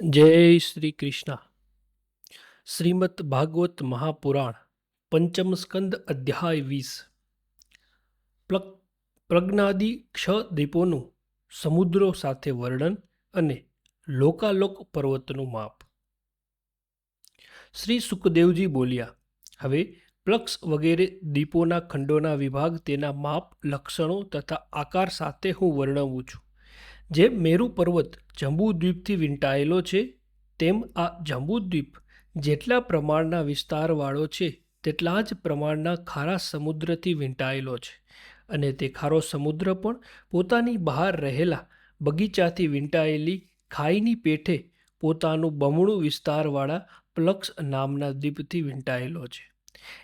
જય શ્રી કૃષ્ણ. શ્રીમદ ભાગવત મહાપુરાણ, પંચમ સ્કંદ અધ્યાય વીસ. પ્રજ્ઞાદિ ક્ષ દ્વીપોનું સમુદ્રો સાથે વર્ણન અને લોકાલોક પર્વતનું માપ. શ્રી સુખદેવજી બોલ્યા, હવે પ્લક્ષ વગેરે દ્વીપોના ખંડોના વિભાગ તેના માપ, લક્ષણો તથા આકાર સાથે હું વર્ણવું છું. જેમ મેરુ પર્વત જંબુદ્વીપથી વીંટાયેલો છે, તેમ આ જંબુદ્વીપ જેટલા પ્રમાણના વિસ્તારવાળો છે, તેટલા જ પ્રમાણના ખારા સમુદ્રથી વીંટાયેલો છે. અને તે ખારો સમુદ્ર પણ પોતાની બહાર રહેલા બગીચાથી વીંટાયેલી ખાઈની પેઠે પોતાનું બમણું વિસ્તારવાળા પ્લક્ષ નામના દ્વીપથી વીંટાયેલો છે.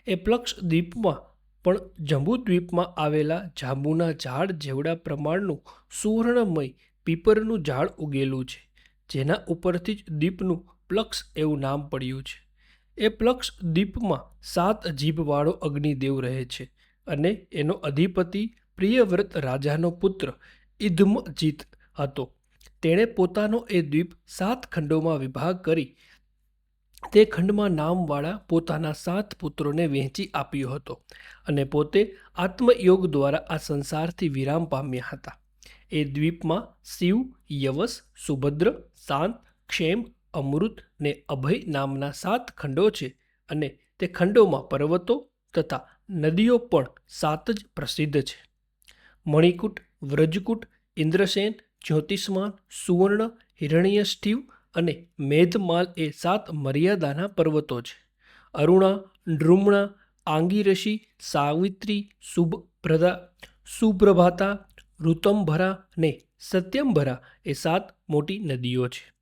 એ પ્લક્ષ દ્વીપમાં પણ જંબુદ્વીપમાં આવેલા જાંબુના ઝાડ જેવડા પ્રમાણનું સુવર્ણમય પીપરનું ઝાડ ઉગેલું છે, જેના ઉપરથી જ દીપનું પ્લક્ષ એવું નામ પડ્યું છે. એ પ્લક્ષ દીપમાં સાત જીભવાળો અગ્નિદેવ રહે છે અને એનો અધિપતિ પ્રિયવ્રત રાજાનો પુત્ર ઇધમજીત હતો. તેણે પોતાનો એ દ્વીપ સાત ખંડોમાં વિભાગ કરી તે ખંડમાં નામવાળા પોતાના સાત પુત્રોને વહેંચી આપ્યો હતો અને પોતે આત્મયોગ દ્વારા આ સંસારથી વિરામ પામ્યા હતા. એ દ્વીપમાં શિવ, યવસ, સુભદ્ર, શાંત, ક્ષેમ, અમૃત ને અભય નામના સાત ખંડો છે અને તે ખંડોમાં પર્વતો તથા નદીઓ પણ સાત જ પ્રસિદ્ધ છે. મણિકૂટ, વ્રજકૂટ, ઇન્દ્રસેન, જ્યોતિષ્માન, સુવર્ણ હિરણ્યષ્ઠિવ અને મેધમાલ એ સાત મર્યાદાના પર્વતો છે. અરુણા, નૃમણા આંગીરશી સાવિત્રી શુભ પ્રદા, સુપ્રભાતા ઋતંભરા ને સત્યંભરા એ સાત મોટી નદીઓ છે.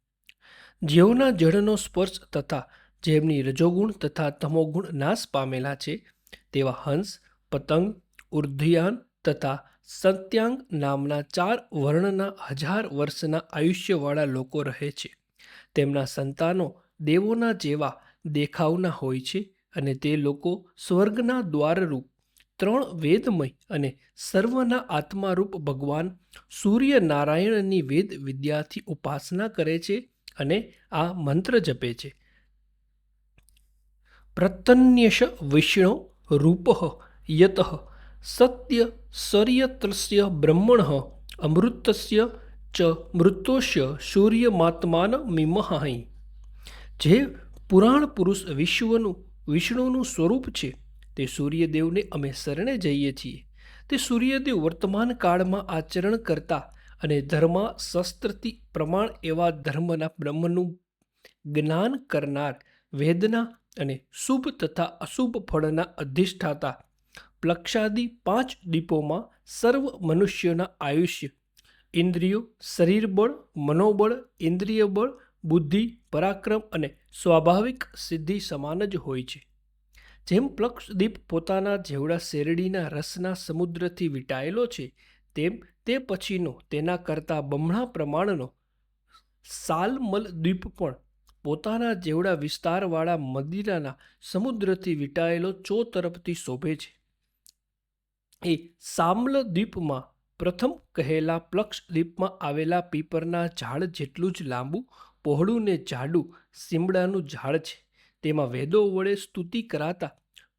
જેઓના જળનો સ્પર્શ તથા જેમની રજોગુણ તથા તમોગુણ નાશ પામેલા છે, તેવા હંસ, પતંગ, ઉર્ધ્યાન તથા સત્યાંગ નામના ચાર વર્ણના હજાર વર્ષના આયુષ્યવાળા લોકો રહે છે. તેમના સંતાનો દેવોના જેવા દેખાવના હોય છે અને તે લોકો સ્વર્ગના દ્વારરૂપ ત્રણ વેદમય અને સર્વના આત્મારૂપ ભગવાન સૂર્યનારાયણની વેદ વિદ્યાથી ઉપાસના કરે છે અને આ મંત્ર જપે છે. પ્રતન્યશ વિષ્ણુ રૂપ યત સત્ય સર્યત્રસ્ય બ્રહ્મણ અમૃતસ્ય ચ મૃતોશ્ય સૂર્યમાત્માન મિમહાઈ જે પુરાણ પુરુષ વિશ્વનું, વિષ્ણુનું સ્વરૂપ છે. તે સૂર્યદેવને અમે શરણે જઈએ છીએ. તે સૂર્યદેવ વર્તમાન કાળમાં આચરણ કરતા અને ધર્મ શસ્ત્રથી પ્રમાણ એવા ધર્મના બ્રહ્મનું જ્ઞાન કરનાર વેદના અને શુભ તથા અશુભ ફળના અધિષ્ઠાતા પ્લક્ષાદી પાંચ દીપોમાં સર્વ મનુષ્યોના આયુષ્ય, ઇન્દ્રિયો, શરીરબળ, મનોબળ ઇન્દ્રિય બળ બુદ્ધિ, પરાક્રમ અને સ્વાભાવિક સિદ્ધિ સમાન જ હોય છે. જેમ પ્લક્ષદીપ પોતાના જેવડા શેરડીના રસના સમુદ્રથી વીંટાયેલો છે, તેમ તે પછીનો તેના કરતાં બમણા પ્રમાણનો સાલમલ દ્વીપ પણ પોતાના જેવડા વિસ્તારવાળા મદિરાના સમુદ્રથી વીંટાયેલો ચો તરફથી શોભે છે. એ સામલ દ્વીપમાં પ્રથમ કહેલા પ્લક્ષદ્વીપમાં આવેલા પીપરના ઝાડ જેટલું જ લાંબુ, પહોળું ને જાડું, સીમડાનું ઝાડ છે. તેમાં વેદો વડે સ્તુતિ કરાતા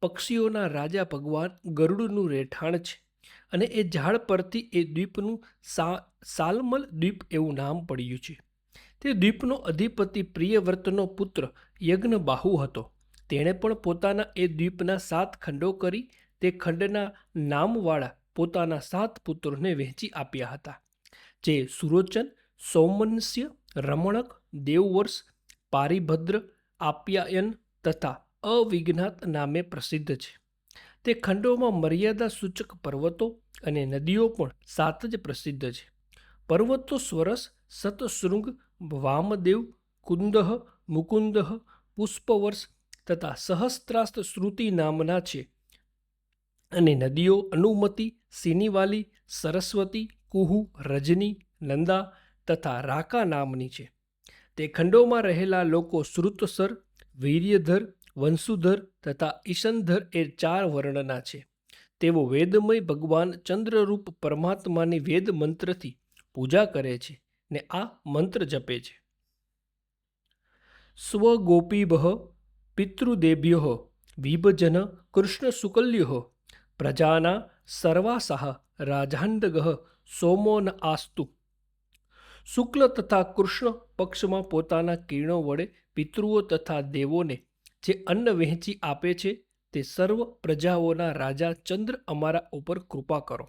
પક્ષીઓના રાજા ભગવાન ગરુડનું રહેઠાણ છે અને એ ઝાડ પરથી એ દ્વીપનું સા, સાલમલ દ્વીપ એવું નામ પડ્યું છે. તે દ્વીપનો અધિપતિ પ્રિયવ્રતનો પુત્ર યજ્ઞબાહુ હતો. તેણે પણ પોતાના એ દ્વીપના સાત ખંડો કરી તે ખંડના નામવાળા પોતાના સાત પુત્રોને વહેંચી આપ્યા હતા. જે સુરોચન, સૌમનસ્ય, રમણક, દેવવર્ષ, પારિભદ્ર આપ્યાયન તથા અવિજ્ઞાત નામે પ્રસિદ્ધ છે. તે ખંડોમાં મર્યાદા સૂચક પર્વતો અને નદીઓ પણ સાત જ પ્રસિદ્ધ છે. પર્વતો સ્વરસ સતશૃંગ વામદેવ, કુંદહ મુકુંદ પુષ્પવર્ષ તથા સહસ્ત્રાસ્ત શ્રુતિ નામના છે. અને નદીઓ અનુમતિ, સિનિવાલી, સરસ્વતી, કુહુ, રજની, નંદા તથા રાકા નામની છે. તે ખંડોમાં રહેલા લોકો શ્રુતસર, વીર્યધર, વંશુધર તથા ઈશનધર એ ચાર વર્ણના છે. તેઓ વેદમય ભગવાન ચંદ્રરૂપ પરમાત્માની વેદ મંત્રથી પૂજા કરે છે ને આ મંત્ર જપે છે. સ્વગોપીભ પિતૃદેભ્યો વિભજન કૃષ્ણ શુકલ્યો પ્રજાના સર્વાસાહ રાજાંડગ સોમો ન આસ્તુ શુક્લ તથા કૃષ્ણ પક્ષમાં પોતાના કિરણો વડે પિતૃઓ તથા દેવોને જે અન્ન વહેંચી આપે છે, તે સર્વ પ્રજાઓના રાજા ચંદ્ર અમારા ઉપર કૃપા કરો.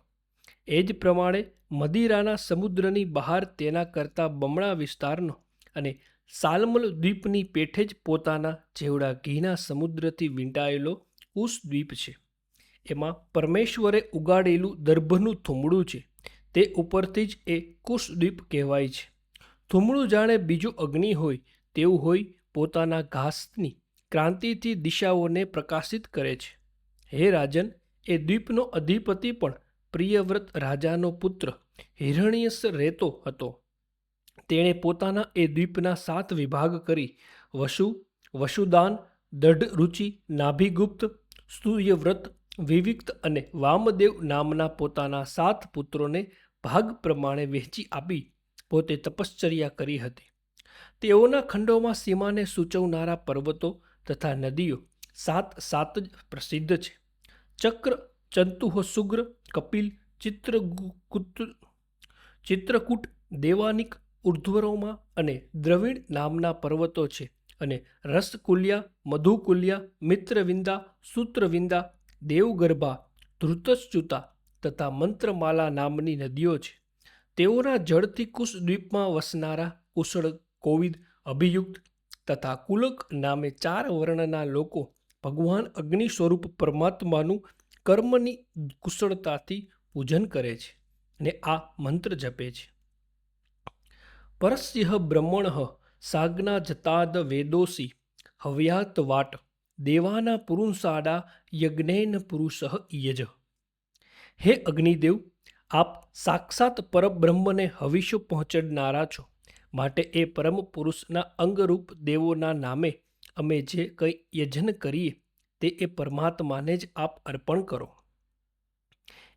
એ જ પ્રમાણે મદિરાના સમુદ્રની બહાર તેના કરતાં બમણા વિસ્તારનો અને સાલમલ દ્વીપની પેઠે જ પોતાના જેવડા ઘીના સમુદ્રથી વીંટાયેલો ઉસ દ્વીપ છે. એમાં પરમેશ્વરે ઉગાડેલું દર્ભનું થુમડું છે. તે ઉપરથી જ એ કુશદ્વીપ કહેવાય છે. થુમડું જાણે બીજું અગ્નિ હોય, તેવું હોય પોતાના ઘાસની ક્રાંતિથી દિશાઓને પ્રકાશિત કરે છે. હે રાજન, એ દ્વીપનો અધિપતિ પણ પ્રિયવ્રત રાજાનો પુત્ર, હિરણ્યસ રહેતો હતો. તેણે પોતાના એ દ્વીપના સાત વિભાગ કરી, વસુ, વસુદાન દઢ રુચિ નાભિગુપ્ત સૂર્યવ્રત વિવિક્ત અને વામદેવ નામના પોતાના સાત પુત્રોને ભાગ પ્રમાણે વહેંચી આપી પોતે તપશ્ચર્યા કરી હતી. તેઓના ખંડોમાં સીમાને સૂચવનારા પર્વતો તથા નદીઓ સાત સાત જ પ્રસિદ્ધ છે. ચક્ર ચંતુહો સુગ્ર, કપિલ ચિત્રગુત ચિત્રકૂટ, દેવાનિક, ઉર્ધ્વરોમાં અને દ્રવિડ નામના પર્વતો છે અને રસકુલ્યા, મધુકુલ્યા, મિત્રવિંદા, સૂત્રવિંદા, દેવગર્ભા, ધૃતશ્ચુતા તથા મંત્રમાલા નામની નદીઓ છે. તેઓના જળથી કુશ દ્વીપમાં વસનારા કુશળ કોવિદ અભિયુક્ત તથા કુલક નામે ચાર વર્ણના લોકો ભગવાન અગ્નિ સ્વરૂપ પરમાત્માનું કર્મની કુશળતાથી પૂજન કરે છે ને આ મંત્ર જપે છે. પરસ્ય બ્રહ્મણ સાગ્ના જતાદ વેદોસી હવ્યાત વાટ દેવાના પુરુષાડા યજ્ઞેન પુરુષ યજ. હે અગ્નિદેવ, આપ સાક્ષાત પરબ્રહ્મને હવિષ્ય પહોંચાડનારા છો. માટે એ પરમ પુરુષના અંગરૂપ દેવોના નામે અમે જે કંઈ યજન કરીએ, તે એ પરમાત્માને જ આપ અર્પણ કરો.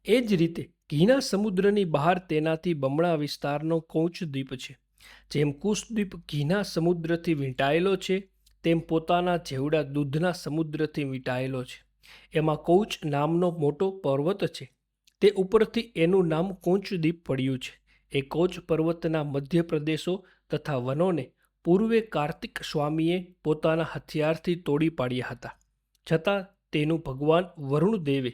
એ જ રીતે ઘીના સમુદ્રની બહાર તેનાથી બમણા વિસ્તારનો કૌચ દ્વીપ છે. જેમ કુશદ્વીપ ઘીના સમુદ્રથી વીંટાયેલો છે, તેમ પોતાના જેવડા દૂધના સમુદ્રથી વીંટાયેલો છે. એમાં કૌચ નામનો મોટો પર્વત છે. તે ઉપરથી એનું નામ કૌચદ્વીપ પડ્યું છે. એ કોચ પર્વતના મધ્ય પ્રદેશો તથા વનોને પૂર્વે કાર્તિક સ્વામીએ પોતાના હથિયારથી તોડી પાડ્યા હતા. છતાં તેનું ભગવાન વરુણદેવે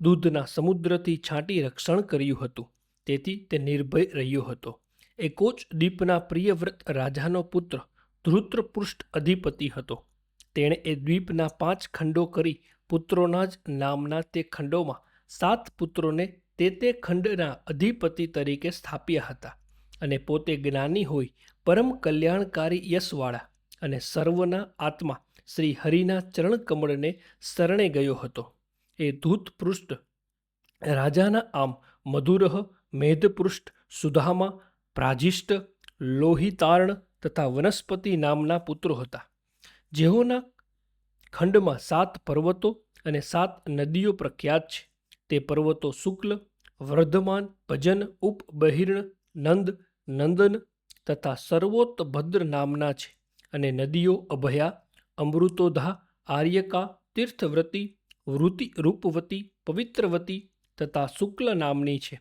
દૂધના સમુદ્રથી છાંટી રક્ષણ કર્યું હતું. તેથી તે નિર્ભય રહ્યો હતો. એ કોચ દ્વીપના પ્રિયવ્રત રાજાનો પુત્ર ધૃત્રપૃષ્ઠ અધિપતિ હતો. તેણે એ દ્વીપના પાંચ ખંડો કરી પુત્રોના જ નામના તે ખંડોમાં સાત પુત્રોને તે તે ખંડના અધિપતિ તરીકે સ્થાપ્યા હતા અને પોતે જ્ઞાની હોય, પરમ કલ્યાણકારી યશવાળા અને સર્વના આત્મા શ્રી હરિના ચરણકમળને શરણે ગયો હતો. એ ધૂતપૃષ્ઠ રાજાના આમ મધુરહ, મેધપૃષ્ઠ સુધામા પ્રાજિષ્ટ, લોહિતાર્ણ તથા વનસ્પતિ નામના પુત્રો હતા. જેઓના ખંડમાં સાત પર્વતો અને સાત નદીઓ પ્રખ્યાત છે. તે પર્વતો શુક્લ, વર્ધમાન, ભજન ઉપ બહિર્ણ નંદ, નંદન તથા સર્વોત્તભદ્ર નામના છે અને નદીઓ અભયા, અમૃતોધા, આર્યકા, તીર્થવ્રતી વૃત્તિ રૂપવતી પવિત્રવતી તથા શુક્લ નામની છે.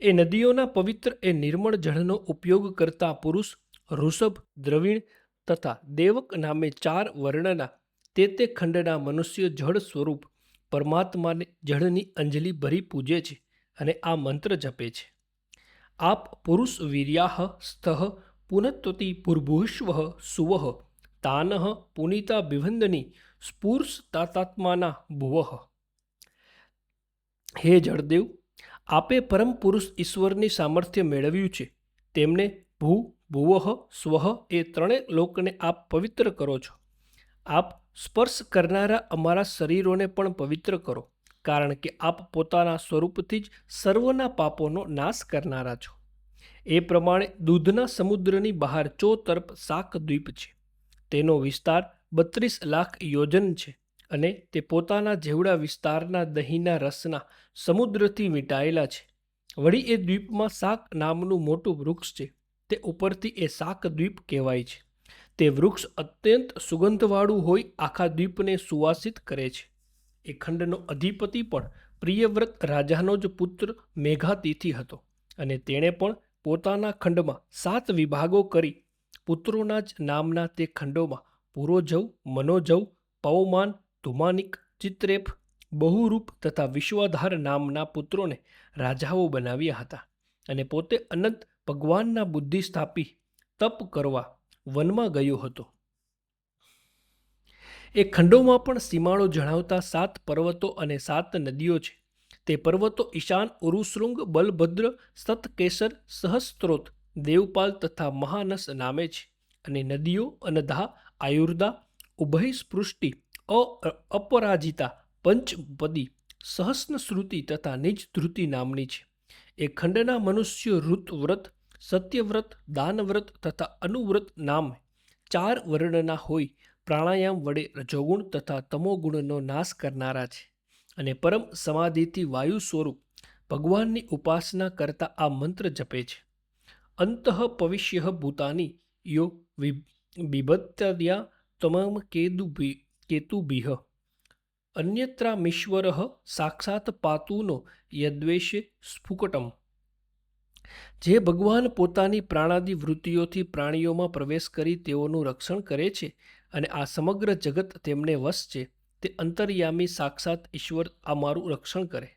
એ નદીઓના પવિત્ર એ નિર્મળ જળનો ઉપયોગ કરતા પુરુષ, ઋષભ, દ્રવિણ તથા દેવક નામે ચાર વર્ણના તે તે ખંડના મનુષ્ય જળ સ્વરૂપ પરમાત્માને જળની અંજલિ ભરી પૂજે છે અને આ મંત્ર જપે છે. આપ પુરુષ વીર્યાહ સ્થ પુનત્વતી પૂર્ભુષ્વ સુવહ તાનઃ પુનિતા બિભંદની સ્ફૂર્ષ તાતાત્માના ભુવઃ. હે જળદેવ, આપે પરમ પુરુષ ઈશ્વરની સામર્થ્ય મેળવ્યું છે. તેમને ભૂ, ભુવઃ સ્વહ એ ત્રણેય લોકને આપ પવિત્ર કરો છો. આપ સ્પર્શ કરનારા અમારા શરીરોને પણ પવિત્ર કરો, કારણ કે આપ પોતાના સ્વરૂપથી જ સર્વના પાપોનો નાશ કરનારા છો. એ પ્રમાણે દૂધના સમુદ્રની બહાર ચોતરફ શાક દ્વીપ છે. તેનો વિસ્તાર બત્રીસ લાખ યોજન છે અને તે પોતાના જેવડા વિસ્તારના દહીંના રસના સમુદ્રથી મીટાયેલા છે. વળી એ દ્વીપમાં શાક નામનું મોટું વૃક્ષ છે. તે ઉપરથી એ શાક દ્વીપ કહેવાય છે. તે વૃક્ષ અત્યંત સુગંધવાળું હોઈ આખા દ્વીપને સુવાસિત કરે છે. એ ખંડનો અધિપતિ પણ પ્રિયવ્રત રાજાનો જ પુત્ર મેઘાતિથિ હતો અને તેણે પણ પોતાના ખંડમાં સાત વિભાગો કરી પુત્રોના જ નામના તે ખંડોમાં પુરોજવ, મનોજવ, પવમાન, ધુમાનિક, ચિત્રેફ, બહુરૂપ તથા વિશ્વાધાર નામના પુત્રોને રાજાઓ બનાવ્યા હતા અને પોતે અનંત ભગવાનના બુદ્ધિ સ્થાપી તપ કરવા વનમાં ગયો હતો. એ ખંડોમાં પણ સીમાડો જણાવતા સાત પર્વતો અને સાત નદીઓ છે. તે પર્વતો ઈશાન ઉરુશૃંગ બલભદ્ર, સતકેસર, સહસ્ત્રોત, દેવપાલ તથા મહાનસ નામે છે અને નદીઓ અનધા, આયુર્દા ઉભય સ્પૃષ્ટિ અ, અપરાજિતા, પંચપદી સહસ્ન શ્રુતિ તથા નિજ ધૃતિ નામની છે. એ ખંડના મનુષ્યો ઋતવ્રત સત્યવ્રત, દાનવ્રત તથા અનુવ્રત નામ ચાર વર્ણના હોય. પ્રાણાયામ વડે રજોગુણ તથા તમોગુણનો નાશ કરનારા છે અને પરમ સમાધિથી વાયુ સ્વરૂપ ભગવાનની ઉપાસના કરતા આ મંત્ર જપે છે. અંતઃ પવિષ્ય ભૂતાની યો બિભત્યા તમામ કેતુ કેતુભિહ અન્યત્રામીશ્વર સાક્ષાત પાતુનો યદ્વેષે સ્ફુકટમ. જે ભગવાન પોતાની પ્રાણાદિ વૃત્તિઓથી પ્રાણીઓમાં પ્રવેશ કરી તેઓનું રક્ષણ કરે છે અને આ સમગ્ર જગત તેમને વશ છે, તે અંતર્યામી સાક્ષાત ઈશ્વર આ મારું રક્ષણ કરે.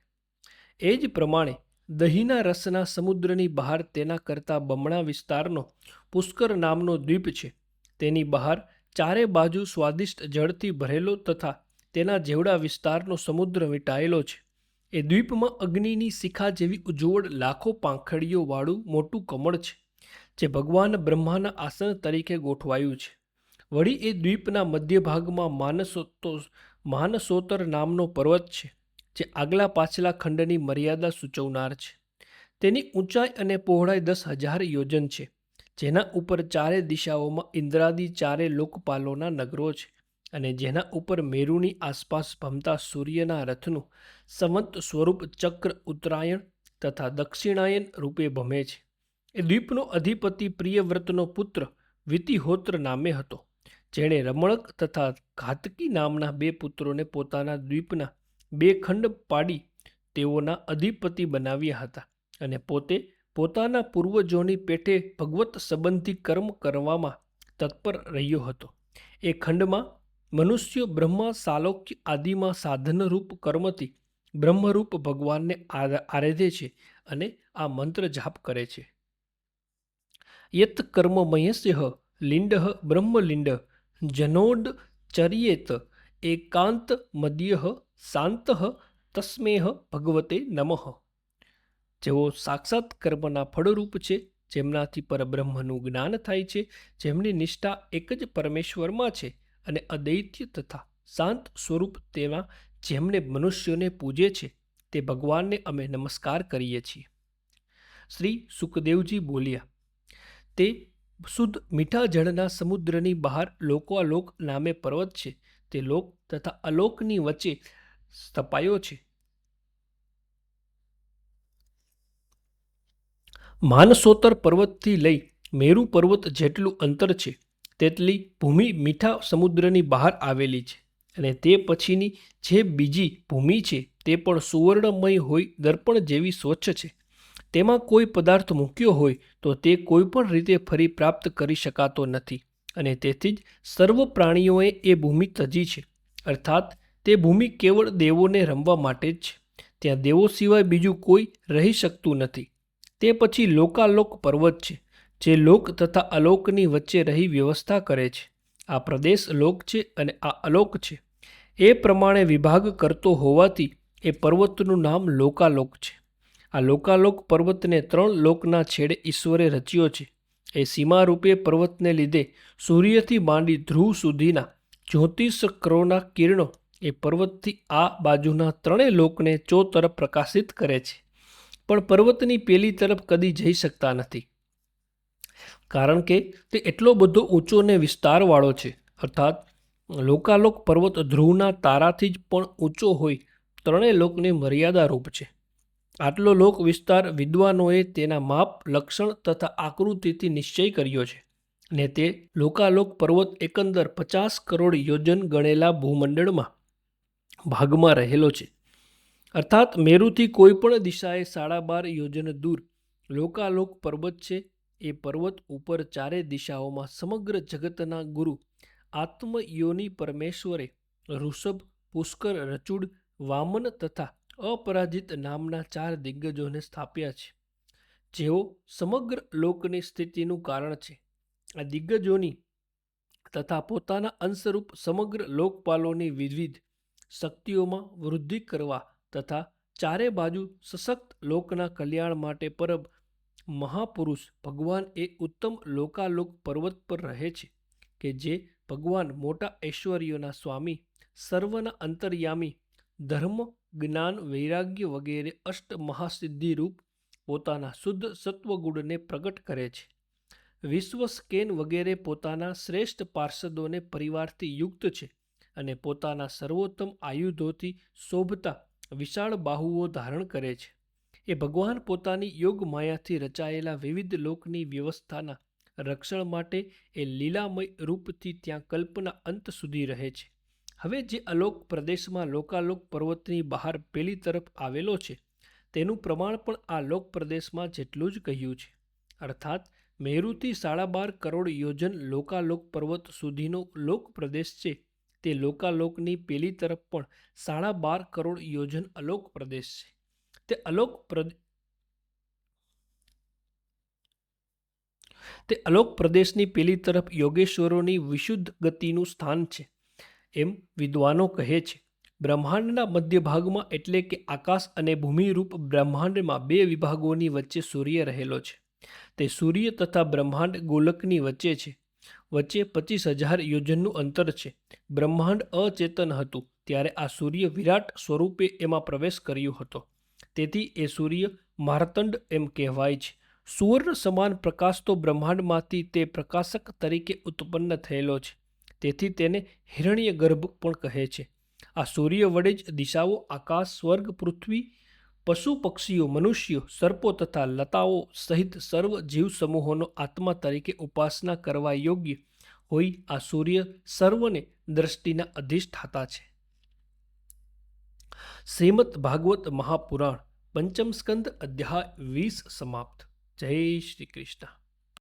એ જ પ્રમાણે દહીંના રસના સમુદ્રની બહાર તેના કરતાં બમણા વિસ્તારનો પુષ્કર નામનો દ્વીપ છે. તેની બહાર ચારે બાજુ સ્વાદિષ્ટ જળથી ભરેલો તથા તેના જેવડા વિસ્તારનો સમુદ્ર વીંટાયેલો છે. એ દ્વીપમાં અગ્નિની શિખા જેવી ઉજ્જવળ લાખો પાંખડીઓવાળું મોટું કમળ છે, જે ભગવાન બ્રહ્માના આસન તરીકે ગોઠવાયું છે. વળી એ દ્વીપના મધ્ય ભાગમાં માનસોતો માનસોતર નામનો પર્વત છે, જે આગલા પાછલા ખંડની મર્યાદા સૂચવનાર છે. તેની ઊંચાઈ અને પહોળાઈ દસ હજાર યોજન છે, જેના ઉપર ચારે દિશાઓમાં ઇન્દ્રાદી ચારે લોકપાલોના નગરો છે. અને જેના ઉપર મેરુની આસપાસ ભમતા સૂર્યના રથનું સંવંત સ્વરૂપ ચક્ર ઉત્તરાયણ તથા દક્ષિણાયન રૂપે ભમે છે. એ દ્વીપનો અધિપતિ પ્રિયવ્રતનો પુત્ર વિતિહોત્ર નામે હતો, જેણે રમણક તથા ઘાતકી નામના બે પુત્રોને પોતાના દ્વીપના બે ખંડ પાડી તેઓના અધિપતિ બનાવ્યા હતા અને પોતે પોતાના પૂર્વજોની પેઠે ભગવત સંબંધી કર્મ કરવામાં તત્પર રહ્યો હતો. એ ખંડમાં મનુષ્યો બ્રહ્મા, સાલોક્ય આદિમાં સાધનરૂપ કર્મથી બ્રહ્મરૂપ ભગવાનને આરાધે છે અને આ મંત્ર જાપ કરે છે. યત કર્મ કર્મમયસ્ય લિંડ બ્રહ્મલિંડ જનોડ ચર્યેત એકાંત મધ્ય શાંત તસ્મેહ ભગવતે નમઃ. જેઓ સાક્ષાત કર્મના ફળરૂપ છે, જેમનાથી પરબ્રહ્મનું જ્ઞાન થાય છે, જેમની નિષ્ઠા એક જ પરમેશ્વરમાં છે અને અદૈત્ય તથા શાંત સ્વરૂપ તેવા જેમને મનુષ્યોને પૂજે છે, તે ભગવાનને અમે નમસ્કાર કરીએ છીએ. શ્રી સુખદેવજી બોલ્યા, તે શુદ્ધ મીઠા જળના સમુદ્રની બહાર લોકોલોક નામે પર્વત છે. તે લોક તથા અલોકની વચ્ચે સ્થપાયો છે. માનસોતર પર્વતથી લઈ મેરુ પર્વત જેટલું અંતર છે તેટલી ભૂમિ મીઠા સમુદ્રની બહાર આવેલી છે અને તે પછીની જે બીજી ભૂમિ છે તે પણ સુવર્ણમય હોય દર્પણ જેવી સ્વચ્છ છે. તેમાં કોઈ પદાર્થ મૂક્યો હોય તો તે કોઈ પણ રીતે ફરી પ્રાપ્ત કરી શકાતો નથી અને તેથી જ સર્વ પ્રાણીઓએ એ ભૂમિ તજી છે. અર્થાત તે ભૂમિ કેવળ દેવોને રમવા માટે જ છે. ત્યાં દેવો સિવાય બીજું કોઈ રહી શકતું નથી. તે પછી લોકાલોક પર્વત છે. જે લોક તથા અલોકની વચ્ચે રહી વ્યવસ્થા કરે છે. આ પ્રદેશ લોક છે અને આ અલોક છે. એ પ્રમાણે વિભાગ કરતો હોવાથી એ પર્વતનું નામ લોકાલોક છે. આ લોકાલોક પર્વતને ત્રણ લોકના છેડે ઈશ્વરે રચ્યો છે. એ સીમારૂપે પર્વતને લીધે સૂર્યથી માંડી ધ્રુવ સુધીના જ્યોતિષ કરોના કિરણો એ પર્વતથી આ બાજુના ત્રણેય લોકને ચો તરફ પ્રકાશિત કરે છે. પણ પર્વતની પેલી તરફ કદી જઈ શકતા નથી. કારણ કે તે એટલો બધો ઊંચો ને વિસ્તારવાળો છે. અર્થાત, લોકાલોક પર્વત ધ્રુવના તારાથી જ પણ ઊંચો હોય, ત્રણેય લોકની મર્યાદારૂપ છે. આટલો લોક વિસ્તાર વિદ્વાનોએ તેના માપ, લક્ષણ તથા આકૃતિથી નિશ્ચય કર્યો છે ને તે લોકાલોક પર્વત એકંદર પચાસ કરોડ યોજન ગણેલા ભૂમંડળમાં ભાગમાં રહેલો છે. અર્થાત, મેરુથી કોઈ પણ દિશાએ સાડા બાર યોજન દૂર, લોકાલોક પર્વત છે એ પર્વત ઉપર ચારે દિશાઓમાં સમગ્ર જગતના ગુરુ, આત્મયોની પરમેશ્વરે ઋષભ, પુષ્કર, રચુડ, વામન તથા અપરાજિત નામના ચાર દિગ્ગજોને સ્થાપ્યા છે. જેઓ સમગ્ર લોકની સ્થિતિનું કારણ છે. આ દિગ્ગજોની તથા પોતાના અંશરૂપ સમગ્ર લોકપાલોની વિવિધ શક્તિઓમાં વૃદ્ધિ કરવા તથા ચારે બાજુ સશક્ત લોકના કલ્યાણ માટે પરબ મહાપુરુષ ભગવાન એ ઉત્તમ લોકાલોક પર્વત પર રહે છે કે જે ભગવાન મોટા ઐશ્વર્યોના સ્વામી, સર્વના અંતર્યામી, ધર્મ, જ્ઞાન, વૈરાગ્ય વગેરે અષ્ટ મહાસિદ્ધિ રૂપ પોતાના શુદ્ધ સત્વગુણને પ્રગટ કરે છે. વિશ્વ સ્કેન વગેરે પોતાના શ્રેષ્ઠ પાર્ષદોને પરિવારથી યુક્ત છે અને પોતાના સર્વોત્તમ આયુધોથી શોભતા વિશાળ બાહુઓ ધારણ કરે છે. એ ભગવાન પોતાની યોગ માયાથી રચાયેલા વિવિધ લોકની વ્યવસ્થાના રક્ષણ માટે એ લીલામય રૂપથી ત્યાં કલ્પના અંત સુધી રહે છે. હવે જે અલોક પ્રદેશમાં લોકાલોક પર્વતની બહાર પેલી તરફ આવેલો છે, તેનું પ્રમાણ પણ આ લોક પ્રદેશમાં જેટલું જ કહ્યું છે. અર્થાત મેરુથી સાડા બાર કરોડ યોજન લોકાલોક પર્વત સુધીનો લોક પ્રદેશ છે, તે લોકાલોકની પેલી તરફ પણ સાડા બાર કરોડ યોજન અલોક પ્રદેશ છે. તે અલોક પ્રદ તે અલોક પ્રદેશની પેલી તરફ યોગેશ્વરોની વિશુદ્ધ ગતિનું સ્થાન છે, એમ વિદ્વાનો કહે છે. બ્રહ્માંડના મધ્ય ભાગમાં એટલે કે આકાશ અને ભૂમિરૂપ બ્રહ્માંડમાં બે વિભાગોની વચ્ચે સૂર્ય રહેલો છે. તે સૂર્ય તથા બ્રહ્માંડ ગોલકની વચ્ચે છે. વચ્ચે પચીસ હજાર યોજનનું અંતર છે. બ્રહ્માંડ અચેતન હતું, ત્યારે આ સૂર્ય વિરાટ સ્વરૂપે એમાં પ્રવેશ કર્યો હતો. તેથી એ સૂર્ય માર્તંડ એમ કહેવાય છે. સુવર્ણ સમાન પ્રકાશ તો બ્રહ્માંડમાંથી તે પ્રકાશક તરીકે ઉત્પન્ન થયેલો છે. તેથી તેને હિરણ્ય ગર્ભ પણ કહે છે. આ સૂર્ય વડે જ દિશાઓ, આકાશ, સ્વર્ગ, પૃથ્વી, પશુ, પક્ષીઓ, મનુષ્યો, સર્પો તથા લતાઓ સહિત સર્વ જીવ સમૂહોનો આત્મા તરીકે ઉપાસના કરવા યોગ્ય હોય આ સૂર્ય સર્વને દ્રષ્ટિના અધિષ્ઠાતા છે. શ્રીમદ ભાગવત મહાપુરાણ પંચમ સ્કંદ અધ્યાય વીસ સમાપ્ત. જય શ્રી કૃષ્ણ.